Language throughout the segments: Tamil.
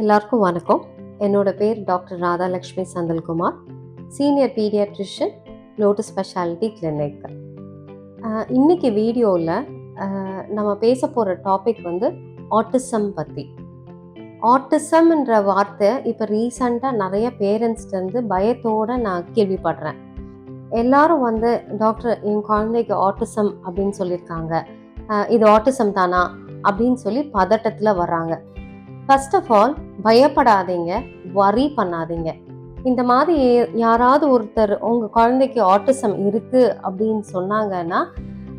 எல்லாருக்கும் வணக்கம். என்னோட பேர் doctor Radhalakshmi Santhalkumar. Senior pediatrician lotus speciality clinic இன்னைக்கு வீடியோவில் நம்ம பேச போகிற டாபிக் வந்து ஆட்டிசம் பற்றி ஆட்டிசம்ன்ற வார்த்தை இப்போ ரீசண்டாக நிறைய பேரண்ட்ஸ்லேருந்து பயத்தோடு நான் கேள்விப்படுறேன். எல்லாரும் வந்து டாக்டர் என் குழந்தைக்கு ஆட்டிசம் அப்படின்னு சொல்லியிருக்காங்க. இது ஆட்டிசம் தானா? அப்படின்னு சொல்லி பதட்டத்தில் வர்றாங்க. ஃபர்ஸ்ட் ஆஃப் ஆல் பயப்படாதீங்க வரி பண்ணாதீங்க. இந்த மாதிரி யாராவது ஒருத்தர் உங்கள் குழந்தைக்கு ஆட்டிசம் இருக்குது அப்படின்னு சொன்னாங்கன்னா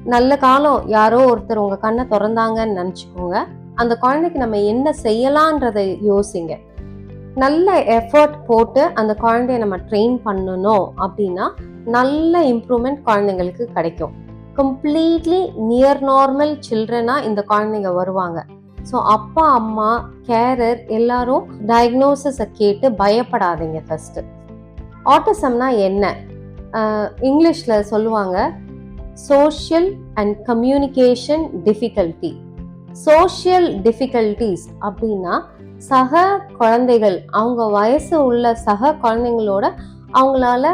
நல்ல காலம் யாரோ ஒருத்தர் உங்கள் கண்ணை திறந்தாங்கன்னு நினச்சிக்கோங்க. அந்த குழந்தைக்கு நம்ம என்ன செய்யலான்றதை யோசிங்க. நல்ல எஃபர்ட் போட்டு அந்த குழந்தைய நம்ம ட்ரெயின் பண்ணணும் அப்படின்னா நல்ல இம்ப்ரூவ்மெண்ட் குழந்தைங்களுக்கு கிடைக்கும். கம்ப்ளீட்லி நியர் நார்மல் சில்ட்ரனாக இந்த குழந்தைங்க வருவாங்க. ஸோ அப்பா அம்மா கேரர் எல்லாரும் டயக்னோசிஸை கேட்டு பயப்படாதீங்க ஃபஸ்ட்டு ஆட்டிசம்னா என்ன? இங்கிலீஷில் சொல்லுவாங்க social and communication difficulty social difficulties அப்படின்னா சக குழந்தைகள் அவங்க வயசு உள்ள சக குழந்தைங்களோட அவங்களால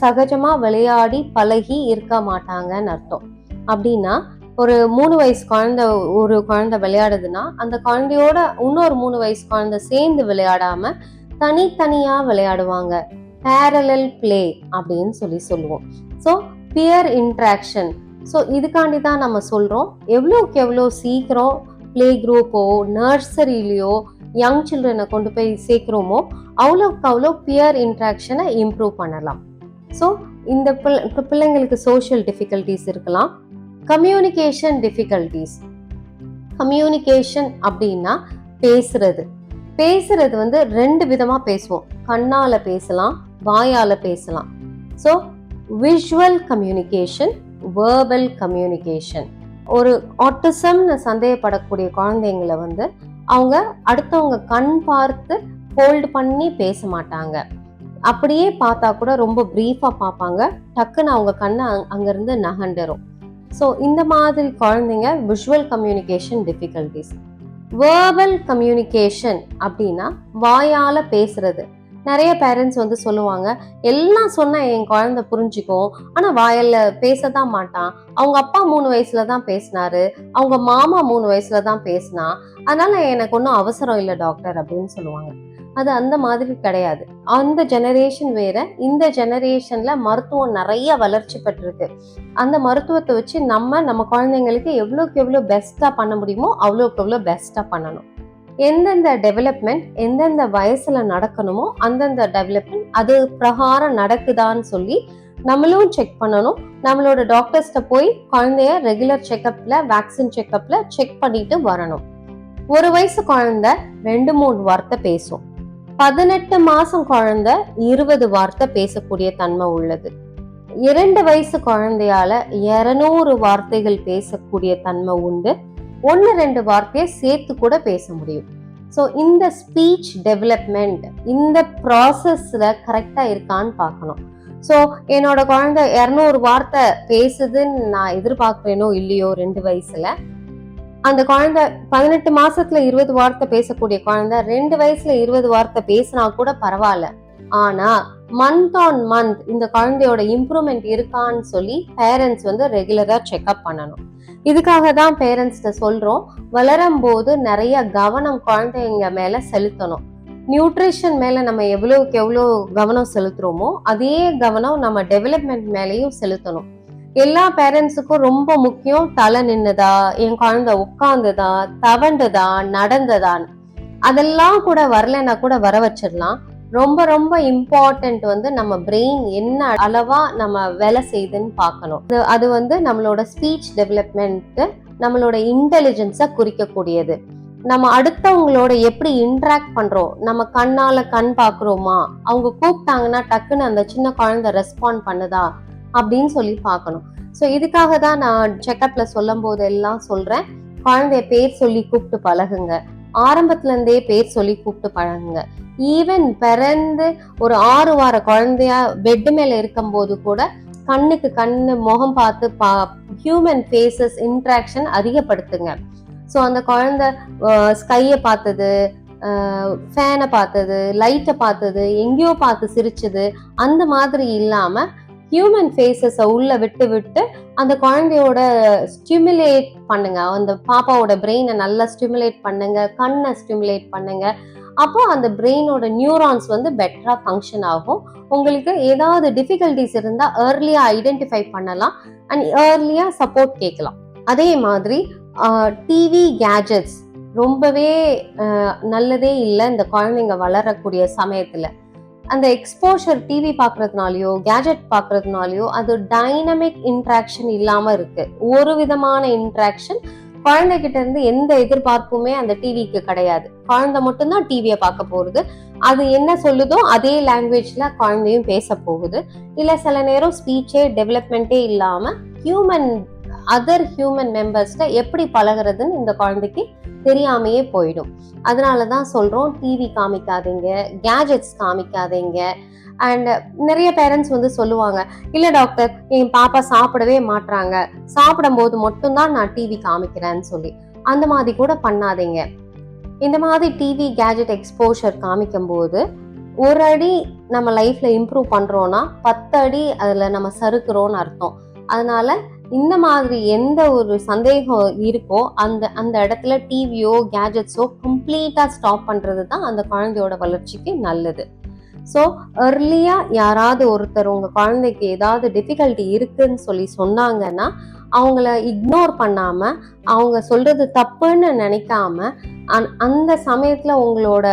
சகஜமாக விளையாடி பழகி இருக்க மாட்டாங்கன்னு அர்த்தம். அப்படின்னா ஒரு மூணு வயசு குழந்தை ஒரு குழந்தை விளையாடுதுன்னா அந்த குழந்தையோட இன்னொரு மூணு வயசு குழந்தை சேர்ந்து விளையாடாம தனித்தனியா விளையாடுவாங்க. பேரலல் பிளே அப்படின்னு சொல்லி சொல்லுவோம். ஸோ பியர் இன்ட்ராக்ஷன் ஸோ இதுக்காண்டி தான் நம்ம சொல்றோம் எவ்வளோக்கு எவ்வளோ சீக்கிரம் பிளே குரூப்போ நர்சரிலேயோ யங் சில்ட்ரனை கொண்டு போய் சேர்க்குறோமோ அவ்வளோக்கு அவ்வளோ பியர் இன்ட்ராக்ஷனை இம்ப்ரூவ் பண்ணலாம். ஸோ இந்த பிள்ளை பிள்ளைங்களுக்கு சோஷியல் டிஃபிகல்ட்டிஸ் இருக்கலாம் கம்யூனிகேஷன் டிஃபிகல்ட்டிஸ் கம்யூனிகேஷன் அப்படின்னா பேசுறது. பேசுறது வந்து ரெண்டு விதமா பேசுவோம். கண்ணால பேசலாம் வாயால பேசலாம். So visual communication verbal communication ஒரு ஆட்டிசம்னு சந்தேகப்படக்கூடிய குழந்தைங்களை வந்து அவங்க அடுத்தவங்க கண் பார்த்து ஹோல்டு பண்ணி பேச மாட்டாங்க. அப்படியே பார்த்தா கூட ரொம்ப ப்ரீஃபாக பார்ப்பாங்க. டக்குன்னு அவங்க கண்ணை அங் அங்கேருந்து நகண்டுரும் ஸோ இந்த மாதிரி குழந்தைங்க visual communication difficulties verbal communication அப்படின்னா வாயால் பேசுறது. நிறைய பேரண்ட்ஸ் வந்து சொல்லுவாங்க எல்லாம் சொன்னால் என் குழந்தை புரிஞ்சுக்கும் ஆனால் வாயில பேசத்தான் மாட்டான். அவங்க அப்பா மூணு வயசுல தான் பேசினாரு அவங்க மாமா மூணு வயசுல தான் பேசினா அதனால எனக்கு ஒன்றும் அவசரம் இல்லை டாக்டர் அப்படின்னு சொல்லுவாங்க. அது அந்த மாதிரி கிடையாது. அந்த ஜெனரேஷன் வேற இந்த ஜெனரேஷன்ல மருத்துவம் நிறைய வளர்ச்சி பெற்றிருக்கு. அந்த மருத்துவத்தை வச்சு நம்ம நம்ம குழந்தைங்களுக்கு எவ்வளோக்கு எவ்வளோ பெஸ்ட்டாக பண்ண முடியுமோ அவ்வளோக்கு எவ்வளோ பெஸ்ட்டாக பண்ணணும். எந்தெந்த டெவலப்மெண்ட் எந்தெந்த வயசுல நடக்கணுமோ அந்தந்த டெவலப்மெண்ட் அது பிரகாரம் நடக்குதான்னு சொல்லி நம்மளும் செக் பண்ணணும். நம்மளோட டாக்டர்ஸ்ட போய் குழந்தைய ரெகுலர் செக்அப்ல வேக்சின் செக்அப்ல செக் பண்ணிட்டு வரணும். ஒரு வயசு குழந்தை ரெண்டு மூணு வார்த்தை பேசும். பதினெட்டு மாசம் குழந்தை இருபது வார்த்தை பேசக்கூடிய தன்மை உள்ளது. இரண்டு வயசு குழந்தையால இருநூறு வார்த்தைகள் பேசக்கூடிய தன்மை உண்டு. ஒன்று ரெண்டு வார்த்தையை சேர்த்து கூட பேச முடியும். ஸோ இந்த ஸ்பீச் டெவலப்மெண்ட் இந்த ப்ராசஸில் கரெக்டாக இருக்கான்னு பார்க்கணும். ஸோ என்னோட குழந்தை இரநூறு வார்த்தை பேசுதுன்னு நான் எதிர்பார்க்குறேனோ இல்லையோ ரெண்டு வயசுல அந்த குழந்தை பதினெட்டு மாசத்துல இருபது வார்த்தை பேசக்கூடிய குழந்தை ரெண்டு வயசுல இருபது வார்த்தை பேசினா கூட பரவாயில்ல. ஆனா மந்த் ஆன் மந்த் இந்த குழந்தையோட இம்ப்ரூவ்மெண்ட் இருக்கான்னு சொல்லி பேரண்ட்ஸ் வந்து ரெகுலரா செக்அப் பண்ணணும். இதுக்காக தான் பேரண்ட்ஸ்கிட்ட சொல்றோம். வளரும் போது நிறைய கவனம் குழந்தைங்க மேல செலுத்தணும். நியூட்ரிஷன் மேல நம்ம எவ்வளவுக்கு எவ்வளோ கவனம் செலுத்துறோமோ அதே கவனம் நம்ம டெவலப்மெண்ட் மேலேயும் செலுத்தணும். எல்லா பேரண்ட்ஸுக்கும் ரொம்ப முக்கியம் தலை நின்னுதா என் குழந்தை உட்காந்துதா தவண்டுதா நடந்ததான் அதெல்லாம் கூட வரலைன்னா கூட வர வச்சிடலாம். ரொம்ப ரொம்ப இம்பார்ட்டன்ட் வந்து நம்ம பிரெயின் என்ன அளவா நம்ம வேலை செய்யுதுன்னு பார்க்கணும். அது- அது வந்து நம்மளோட ஸ்பீச் டெவலப்மெண்ட் நம்மளோட இன்டெலிஜென்ஸை குறிக்கக்கூடியது. நம்ம அடுத்தவங்களோட எப்படி இன்ட்ராக்ட் பண்றோம்? நம்ம கண்ணால கண் பார்க்குறோமா? அவங்க கூப்பிட்டாங்கன்னா டக்குன்னு அந்த சின்ன குழந்தை ரெஸ்பாண்ட் பண்ணுதா? அப்படின்னு சொல்லி பார்க்கணும். ஸோ இதுக்காக தான் நான் செக்கப்ல சொல்லும் போது எல்லாம் சொல்றேன். குழந்தைய பேர் சொல்லி கூப்பிட்டு பழகுங்க. ஆரம்பத்துலேருந்தே பேர் சொல்லி கூப்பிட்டு பழகுங்க. ஈவன் பிறந்து ஒரு ஆறு வார குழந்தையா பெட் மேலே இருக்கும்போது கூட கண்ணுக்கு கண்ணு முகம் பார்த்து பா ஹியூமன் ஃபேஸஸ் இன்ட்ராக்ஷன் அதிகப்படுத்துங்க. ஸோ அந்த குழந்தை ஸ்கையை பார்த்தது ஃபேனை பார்த்தது லைட்டை பார்த்தது எங்கேயோ பார்த்து சிரிச்சது அந்த மாதிரி இல்லாமல் ஹியூமன் ஃபேஸஸை உள்ள விட்டு விட்டு அந்த குழந்தையோட ஸ்டிமுலேட் பண்ணுங்க. அந்த பாப்பாவோட பிரெயினை நல்லா ஸ்டிமுலேட் பண்ணுங்க. கண்ணை ஸ்டிமுலேட் பண்ணுங்க. அப்போ அந்த பிரெயினோட நியூரான்ஸ் வந்து பெட்டராக ஃபங்க்ஷன் ஆகும். உங்களுக்கு ஏதாவது டிஃபிகல்டிஸ் இருந்தால் ஏர்லியாக ஐடென்டிஃபை பண்ணலாம். அண்ட் ஏர்லியாக சப்போர்ட் கேட்கலாம். அதே மாதிரி டிவி கேஜெட்ஸ் ரொம்பவே நல்லதே இல்லை. இந்த குழந்தைங்க வளரக்கூடிய சமயத்தில். அந்த எக்ஸ்போஷர் டிவி பார்க்கறதுனாலயோ கேஜெட் பார்க்கறதுனாலயோ அது டைனமிக் இன்ட்ராக்ஷன் இல்லாம இருக்கு. ஒரு விதமான இன்ட்ராக்ஷன் குழந்தைகிட்ட இருந்து எந்த எதிர்பார்ப்புமே அந்த டிவிக்கு கிடையாது. குழந்தை மட்டும்தான் டிவியை பார்க்க போகுது. அது என்ன சொல்லுதோ அதே லாங்குவேஜ்ல குழந்தையும் பேச போகுது. இல்லை சில நேரம் ஸ்பீச்சே டெவலப்மெண்ட்டே இல்லாமல் ஹியூமன் அதர் ஹியூமன் மெம்பர்ஸ்ட எப்படி பழகுறதுன்னு இந்த குழந்தைக்கு தெரியாமையே போயிடும். அதனால தான் சொல்கிறோம் டிவி காமிக்காதீங்க கேஜெட்ஸ் காமிக்காதீங்க. அண்ட் நிறைய பேரண்ட்ஸ் வந்து சொல்லுவாங்க இல்ல டாக்டர் என் பாப்பா சாப்பிடவே மாட்றாங்க. சாப்பிடும்போது மட்டும்தான் நான் டிவி காமிக்கிறேன்னு சொல்லி. அந்த மாதிரி கூட பண்ணாதீங்க. இந்த மாதிரி டிவி கேஜெட் எக்ஸ்போஷர் காமிக்கும் போது ஒரு அடி நம்ம லைஃப்ல இம்ப்ரூவ் பண்றோம்னா பத்து அடி அதுல நம்ம சறுக்குறோம்னு அர்த்தம். அதனால இந்த மாதிரி எந்த ஒரு சந்தேகம் இருக்கோ அந்த அந்த இடத்துல டிவியோ கேஜெட்ஸோ கம்ப்ளீட்டாக ஸ்டாப் பண்ணுறது தான் அந்த குழந்தையோட வளர்ச்சிக்கு நல்லது. ஸோ அர்லியாக யாராவது ஒருத்தர் உங்கள் குழந்தைக்கு ஏதாவது டிஃபிகல்ட்டி இருக்குன்னு சொல்லி சொன்னாங்கன்னா அவங்கள இக்னோர் பண்ணாமல் அவங்க சொல்றது தப்புன்னு நினைக்காம அந் அந்த சமயத்தில் உங்களோட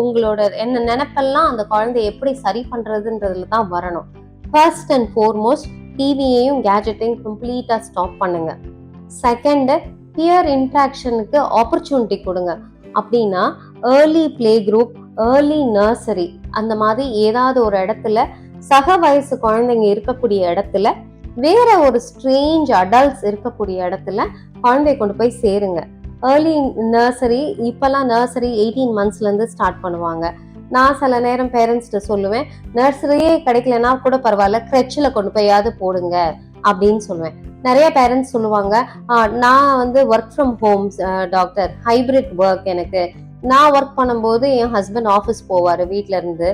உங்களோட என்ன நினைப்பெல்லாம் அந்த குழந்தைய எப்படி சரி பண்ணுறதுன்றதுல தான் வரணும். ஃபர்ஸ்ட் அண்ட் ஃபோர்மோஸ்ட் டிவியையும் கேஜெட்டையும் கம்ப்ளீட்டாக ஸ்டாப் பண்ணுங்க. செகண்டு பியர் இன்ட்ராக்ஷனுக்கு ஆப்பர்ச்சுனிட்டி கொடுங்க. அப்படின்னா early play group early nursery அந்த மாதிரி ஏதாவது ஒரு இடத்துல சக வயசு குழந்தைங்க இருக்கக்கூடிய இடத்துல வேற ஒரு ஸ்ட்ரேஞ்ச் அடல்ட்ஸ் இருக்கக்கூடிய இடத்துல குழந்தைய கொண்டு போய் சேருங்க. ஏர்லி நர்சரி இப்போல்லாம் நர்சரி எயிட்டீன் மந்த்ஸ்லேருந்து ஸ்டார்ட் பண்ணுவாங்க. நான் சில நேரம் பேரண்ட்ஸ்கிட்ட சொல்லுவேன் நர்சரியே கிடைக்கலனா கூட பரவாயில்ல கிரெச்சில் கொண்டு போயாவது போடுங்க அப்படின்னு சொல்லுவேன். நிறைய பேரண்ட்ஸ் சொல்லுவாங்க நான் வந்து work from home doctor hybrid work எனக்கு. நான் ஒர்க் பண்ணும்போது என் ஹஸ்பண்ட் ஆஃபீஸ் போவார் வீட்டில இருந்து.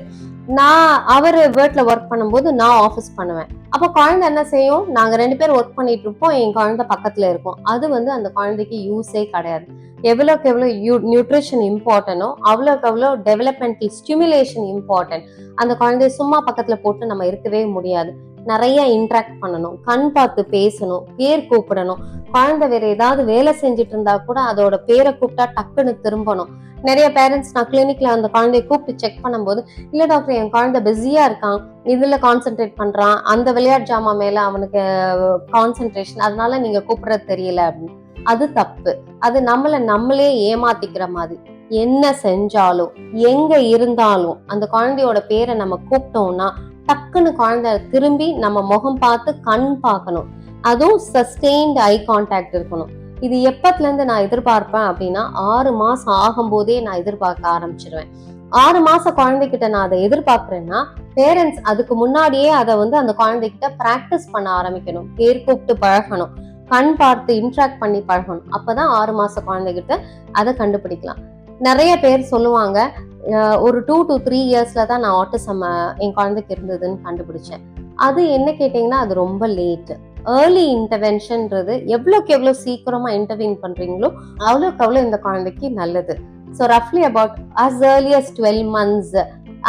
நான் அவர் வீட்டில் ஒர்க் பண்ணும்போது நான் ஆஃபீஸ் பண்ணுவேன். அப்போ குழந்தை என்ன செய்யும்? நாங்கள் ரெண்டு பேரும் ஒர்க் பண்ணிட்டு இருப்போம். என் குழந்தை பக்கத்தில் இருக்கும். அது வந்து அந்த குழந்தைக்கு யூஸே கிடையாது. எவ்வளோக்கு எவ்வளோ யூ நியூட்ரிஷன் இம்பார்ட்டனோ அவ்வளோக்கு அவ்வளோ டெவலப்மெண்டல் ஸ்டிமுலேஷன் இம்பார்ட்டன்ட் அந்த குழந்தைய சும்மா பக்கத்தில் போட்டு நம்ம இருக்கவே முடியாது. நிறைய இன்ட்ராக்ட் பண்ணணும். கண் பார்த்து பேசணும் பேர் கூப்பிடணும். குழந்தை வேற ஏதாவது வேலை செஞ்சுட்டு இருந்தா கூட அதோட பேரை கூப்பிட்டா டக்குன்னு திரும்பணும். நிறைய பேரண்ட்ஸ் நான் கிளினிக்ல அந்த குழந்தைய கூப்பிட்டு செக் பண்ணும்போது இல்ல டாக்டர் என் குழந்தை பிஸியா இருக்கான். இதுல கான்சென்ட்ரேட் பண்றான். அந்த விளையாட்டு ஜாமா மேல அவனுக்கு கான்சென்ட்ரேஷன் அதனால நீங்க கூப்பிடுறது தெரியல. அப்படின்னு. அது தப்பு. அது நம்மள நம்மளே ஏமாத்திக்கிற மாதிரி. என்ன செஞ்சாலும் எங்க இருந்தாலும் அந்த குழந்தையோட பேரை நம்ம கூப்பிட்டோம்னா டக்குன்னு குழந்தை திரும்பி நம்ம முகம் பார்த்து கண் பார்க்கணும். அதுவும் சஸ்டெயின்ட் ஐ கான்டாக்ட் இருக்கணும். இது எப்பத்துல இருந்து நான் எதிர்பார்ப்பேன் அப்படின்னா ஆறு மாசம் ஆகும்போதே நான் எதிர்பார்க்க ஆரம்பிச்சிருவேன். ஆறு மாச குழந்தைகிட்ட நான் அதை எதிர்பார்க்குறேன்னா பேரண்ட்ஸ் அதுக்கு முன்னாடியே அதை வந்து அந்த குழந்தைகிட்ட ப்ராக்டிஸ் பண்ண ஆரம்பிக்கணும். பேர் கூப்பிட்டு பழகணும். கண் பார்த்து இன்ட்ராக்ட் பண்ணி பழகணும். அப்பதான் ஆறு மாச குழந்தைகிட்ட அதை கண்டுபிடிக்கலாம். நிறைய பேர் சொல்லுவாங்க ஒரு டூ டு த்ரீ இயர்ஸ்ல தான் நான் ஆட்டிசம் என் குழந்தைக்கு இருந்ததுன்னு கண்டுபிடிச்சேன். அது என்ன கேட்டிங்கன்னா அது ரொம்ப லேட் ஏர்லி இன்டர்வென்ஷன்ன்றது எவ்வளோக்கு எவ்வளோ சீக்கிரமா இன்டர்வீன் பண்றீங்களோ அவ்வளோக்கு அவ்வளோ இந்த குழந்தைக்கு நல்லது. So ரஃப்லி about as early as twelve months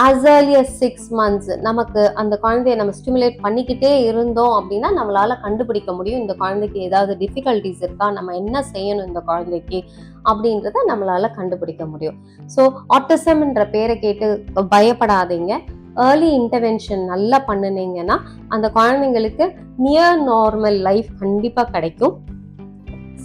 as early as six months நமக்கு அந்த குழந்தைய நம்ம ஸ்டிமுலேட் பண்ணிக்கிட்டே இருந்தோம் அப்படின்னா நம்மளால கண்டுபிடிக்க முடியும் இந்த குழந்தைக்கு ஏதாவது டிஃபிகல்டிஸ் இருக்கா நம்ம என்ன செய்யணும் இந்த குழந்தைக்கு அப்படின்றத நம்மளால கண்டுபிடிக்க முடியும். ஸோ ஆட்டிசம்ன்ற பேரை கேட்டு பயப்படாதீங்க. ஏர்லி இன்டர்வென்ஷன் நல்லா பண்ணுனீங்கன்னா அந்த குழந்தைங்களுக்கு நியர் நார்மல் லைஃப் கண்டிப்பாக கிடைக்கும்.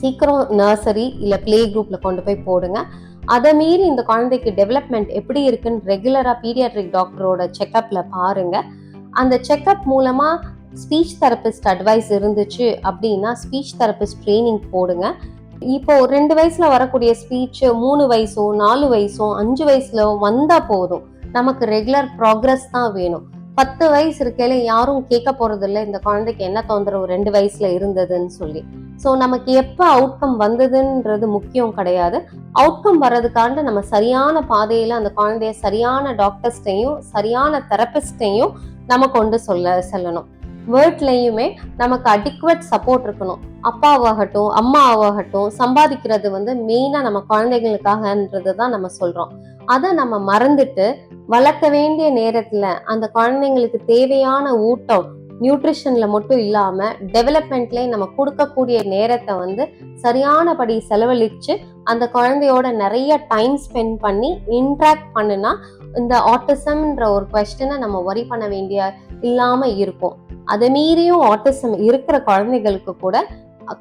சீக்கிரம் நர்சரி இல்லை ப்ளே குரூப்பில் கொண்டு போய் போடுங்க. அதை மீறி இந்த குழந்தைக்கு டெவலப்மெண்ட் எப்படி இருக்குன்னு ரெகுலராக பீடியாட்ரிக் டாக்டரோட செக்கப்பில் பாருங்க. அந்த செக்கப் மூலமாக ஸ்பீச் தெரபிஸ்ட் அட்வைஸ் இருந்துச்சு அப்படின்னா ஸ்பீச் தெரபிஸ்ட் ட்ரைனிங் போடுங்க. இப்போ ரெண்டு வயசுல வரக்கூடிய ஸ்பீச் மூணு வயசோ நாலு வயசோ அஞ்சு வயசுல வந்தா போதும். நமக்கு ரெகுலர் ப்ராக்ரஸ் தான் வேணும். பத்து வயசு இருக்கையில யாரும் கேட்க போறது இந்த குழந்தைக்கு என்ன தொந்தரவு ரெண்டு வயசுல இருந்ததுன்னு சொல்லி. ஸோ நமக்கு எப்போ அவுட்கம் வந்ததுன்றது முக்கியம் கிடையாது. அவுட்கம் வர்றதுக்காண்டு நம்ம சரியான பாதையில் அந்த குழந்தைய சரியான டாக்டர்ஸ்டையும் சரியான தெரப்பிஸ்டையும் நம்ம கொண்டு சொல்ல செல்லணும். வேர்ட்லேயுமே நமக்கு அடிக்குவட் சப்போர்ட் இருக்கணும். அப்பாவாகட்டும் அம்மாவாகட்டும் சம்பாதிக்கிறது வந்து மெயினாக நம்ம குழந்தைகளுக்காகன்றது தான் நம்ம சொல்கிறோம் அதை நம்ம மறந்துட்டு வளர்க்க வேண்டிய நேரத்தில் அந்த குழந்தைங்களுக்கு தேவையான ஊட்டம் நியூட்ரிஷனில் மட்டும் இல்லாமல் டெவலப்மெண்ட்லேயே நம்ம கொடுக்கக்கூடிய நேரத்தை வந்து சரியானபடி செலவழித்து அந்த குழந்தையோட நிறைய டைம் ஸ்பெண்ட் பண்ணி இன்ட்ராக்ட் பண்ணுனா இந்த ஆட்டிசம்ன்ற ஒரு கொஸ்டினை நம்ம ஒரி பண்ண வேண்டிய இல்லாமல் இருக்கும். அதை மீறியும் ஆட்டிசம் இருக்கிற குழந்தைகளுக்கு கூட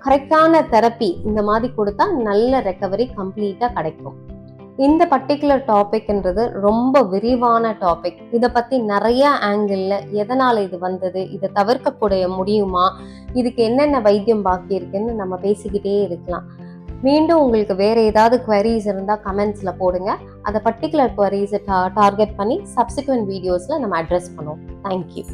கரெக்டான தெரப்பி இந்த மாதிரி கொடுத்தா நல்ல ரெக்கவரி கம்ப்ளீட்டாக கிடைக்கும். இந்த பர்டிகுலர் டாபிக்ன்றது ரொம்ப விரிவான டாபிக் இதை பத்தி நிறைய ஆங்கிள் எதனால இது வந்தது? இதை தவிர்க்கக்கூடிய முடியுமா? இதுக்கு என்னென்ன வைத்தியம் பாக்கி இருக்குன்னு நம்ம பேசிக்கிட்டே இருக்கலாம். மீண்டும் உங்களுக்கு வேற ஏதாவது குவரிஸ் இருந்தால் கமெண்ட்ஸில் போடுங்க. அதை பர்டிகுலர் டா டார்கெட் பண்ணி சப்சிக்வெண்ட் வீடியோஸில் நம்ம அட்ரஸ் பண்ணுவோம். தேங்க்யூ